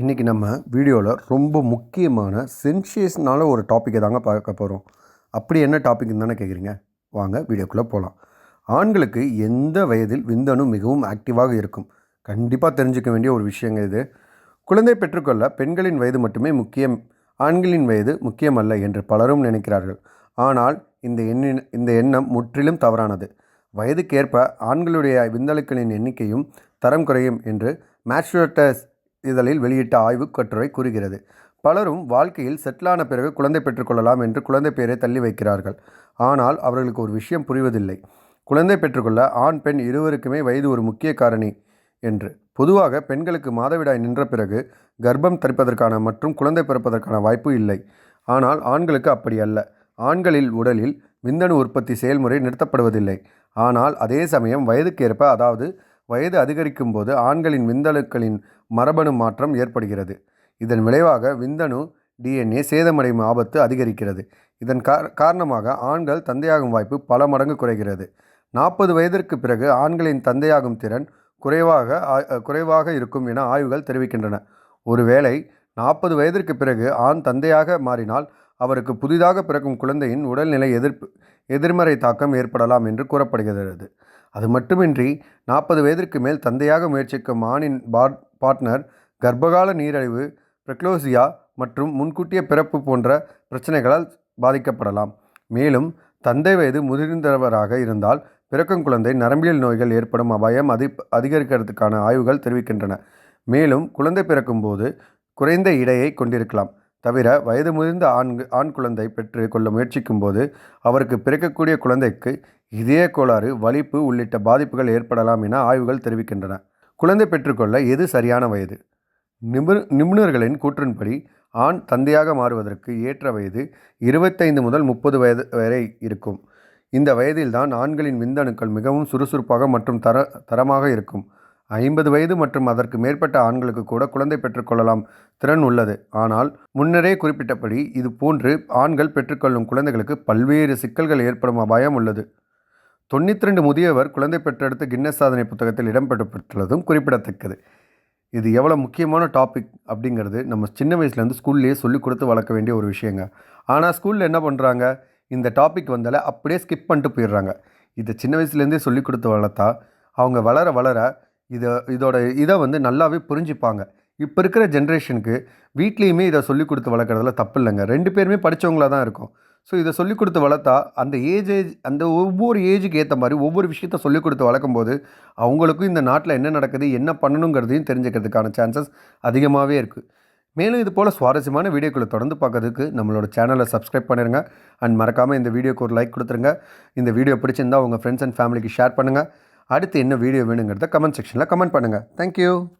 இன்றைக்கி நம்ம வீடியோவில் ரொம்ப முக்கியமான சென்சியஸ்னால ஒரு டாப்பிக்கை தாங்க பார்க்க போகிறோம் அப்படி என்ன டாபிக்னு தானே கேட்குறீங்க வாங்க வீடியோக்குள்ளே போகலாம் ஆண்களுக்கு எந்த வயதில் விந்தணு மிகவும் ஆக்டிவாக இருக்கும்? கண்டிப்பாக தெரிஞ்சுக்க வேண்டிய ஒரு விஷயங்க இது. குழந்தை பெற்றுக்கொள்ள பெண்களின் வயது மட்டுமே முக்கியம் ஆண்களின் வயது முக்கியமல்ல என்று பலரும் நினைக்கிறார்கள். ஆனால் இந்த எண்ணின் இந்த எண்ணம் முற்றிலும் தவறானது. வயதுக்கேற்ப ஆண்களுடைய விந்தணுக்களின் எண்ணிக்கையும் தரம் குறையும் என்று மேட்சுரட்டஸ் இதழில் வெளியிட்ட ஆய்வு கட்டுரை கூறுகிறது. பலரும் வாழ்க்கையில் செட்டிலான பிறகு குழந்தை பெற்றுக்கொள்ளலாம் என்று குழந்தை பெயரை தள்ளி வைக்கிறார்கள். ஆனால் அவர்களுக்கு ஒரு விஷயம் புரிவதில்லை. குழந்தை பெற்றுக்கொள்ள ஆண் பெண் இருவருக்குமே வயது ஒரு முக்கிய காரணி என்று. பொதுவாக பெண்களுக்கு மாதவிடாய் நின்ற பிறகு கர்ப்பம் தரிப்பதற்கான மற்றும் குழந்தை பிறப்பதற்கான வாய்ப்பு இல்லை. ஆனால் ஆண்களுக்கு அப்படி அல்ல. ஆண்களில் உடலில் விந்தணு உற்பத்தி செயல்முறை நிறுத்தப்படுவதில்லை. ஆனால் அதே சமயம் வயதுக்கேற்ப அதாவது வயது அதிகரிக்கும் போது ஆண்களின் விந்தணுக்களின் மரபணு மாற்றம் ஏற்படுகிறது. இதன் விளைவாக விந்தணு டிஎன்ஏ சேதமடையும் ஆபத்து அதிகரிக்கிறது. இதன் கார் காரணமாக ஆண்கள் தந்தையாகும் வாய்ப்பு பல மடங்கு குறைகிறது. நாற்பது வயதிற்கு பிறகு ஆண்களின் தந்தையாகும் திறன் குறைவாக குறைவாக இருக்கும் என ஆய்வுகள் தெரிவிக்கின்றன. ஒருவேளை நாற்பது வயதிற்கு பிறகு ஆண் தந்தையாக மாறினால் அவருக்கு புதிதாக பிறக்கும் குழந்தையின் உடல்நிலை எதிர்ப்பு எதிர்மறை தாக்கம் ஏற்படலாம் என்று கூறப்படுகிறது. அது மட்டுமின்றி நாற்பது வயதிற்கு மேல் தந்தையாக முயற்சிக்கும் ஆணின் பாட் பார்ட்னர் கர்ப்பகால நீரழிவு பிரக்லோசியா மற்றும் முன்கூட்டிய பிறப்பு போன்ற பிரச்சனைகளால் பாதிக்கப்படலாம். மேலும் தந்தை வயது முதிர்ந்தவராக இருந்தால் பிறக்கும் குழந்தை நரம்பியல் நோய்கள் ஏற்படும் அபாயம் அதி அதிகரிக்கிறதுக்கான ஆய்வுகள் தெரிவிக்கின்றன. மேலும் குழந்தை பிறக்கும்போது குறைந்த இடையை கொண்டிருக்கலாம். தவிர வயது முதிர்ந்த ஆண் ஆண் குழந்தை பெற்று கொள்ள முயற்சிக்கும் போது அவருக்கு பிறக்கக்கூடிய குழந்தைக்கு இதய கோளாறு வலிப்பு உள்ளிட்ட பாதிப்புகள் ஏற்படலாம் என ஆய்வுகள் தெரிவிக்கின்றன. குழந்தை பெற்றுக்கொள்ள எது சரியான வயது? நிபுண நிபுணர்களின் கூற்றின்படி ஆண் தந்தையாக மாறுவதற்கு ஏற்ற வயது இருபத்தைந்து முதல் முப்பது வயது வரை இருக்கும். இந்த வயதில்தான் ஆண்களின் விந்தணுக்கள் மிகவும் சுறுசுறுப்பாக மற்றும் தர தரமாக இருக்கும். ஐம்பது வயது மற்றும் அதற்கு மேற்பட்ட ஆண்களுக்கு கூட குழந்தை பெற்றுக்கொள்ளலாம் திறன் உள்ளது. ஆனால் முன்னரே குறிப்பிட்டபடி இது போன்று ஆண்கள் பெற்றுக்கொள்ளும் குழந்தைகளுக்கு பல்வேறு சிக்கல்கள் ஏற்படும் அபாயம் உள்ளது. தொண்ணூற்றி ரெண்டு முதியவர் குழந்தை பெற்றெடுத்து கின்னஸ் சாதனை புத்தகத்தில் இடம்பெற்றப்பட்டுள்ளதும் குறிப்பிடத்தக்கது. இது எவ்வளோ முக்கியமான டாபிக் அப்படிங்கிறது நம்ம சின்ன வயசுலேருந்து ஸ்கூல்லேயே சொல்லிக் கொடுத்து வளர்க்க வேண்டிய ஒரு விஷயங்க. ஆனால் ஸ்கூலில் என்ன பண்ணுறாங்க இந்த டாபிக் வந்தால அப்படியே ஸ்கிப் பண்ணிட்டு போயிடுறாங்க. இதை சின்ன வயசுலேருந்தே சொல்லிக் கொடுத்து வளர்த்தா அவங்க வளர வளர இதை இதோட இதை வந்து நல்லாவே புரிஞ்சுப்பாங்க. இப்போ இருக்கிற ஜென்ரேஷனுக்கு வீட்லேயுமே இதை சொல்லிக் கொடுத்து வளர்க்குறதுல தப்பு இல்லைங்க ரெண்டு பேருமே படித்தவங்களாக தான் இருக்கும். ஸோ இதை சொல்லிக் கொடுத்து வளர்த்தா அந்த ஏஜ் ஏஜ் அந்த ஒவ்வொரு ஏஜுக்கு ஏற்ற மாதிரி ஒவ்வொரு விஷயத்த சொல்லிக் கொடுத்து வளர்க்கும் போது அவங்களுக்கும் இந்த நாட்டில் என்ன நடக்குது என்ன பண்ணணுங்கிறதையும் தெரிஞ்சுக்கிறதுக்கான சான்சஸ் அதிகமாகவே இருக்குது மேலும் இது போல் சுவாரஸ்யமான வீடியோக்களை தொடர்ந்து பார்க்கறதுக்கு நம்மளோட சேனலை சப்ஸ்கிரைப் பண்ணிடுங்க அண்ட் மறக்காமல் இந்த வீடியோக்கு ஒரு லைக் கொடுத்துருங்க. இந்த வீடியோ பிடிச்சிருந்தா உங்கள் ஃப்ரெண்ட்ஸ் அண்ட் ஃபேமிலிக்கு ஷேர் பண்ணுங்கள் அடுத்து என்ன வீடியோ வேணுங்கிறத கமெண்ட் செக்ஷனில் கமெண்ட் பண்ணுங்கள் தேங்க்யூ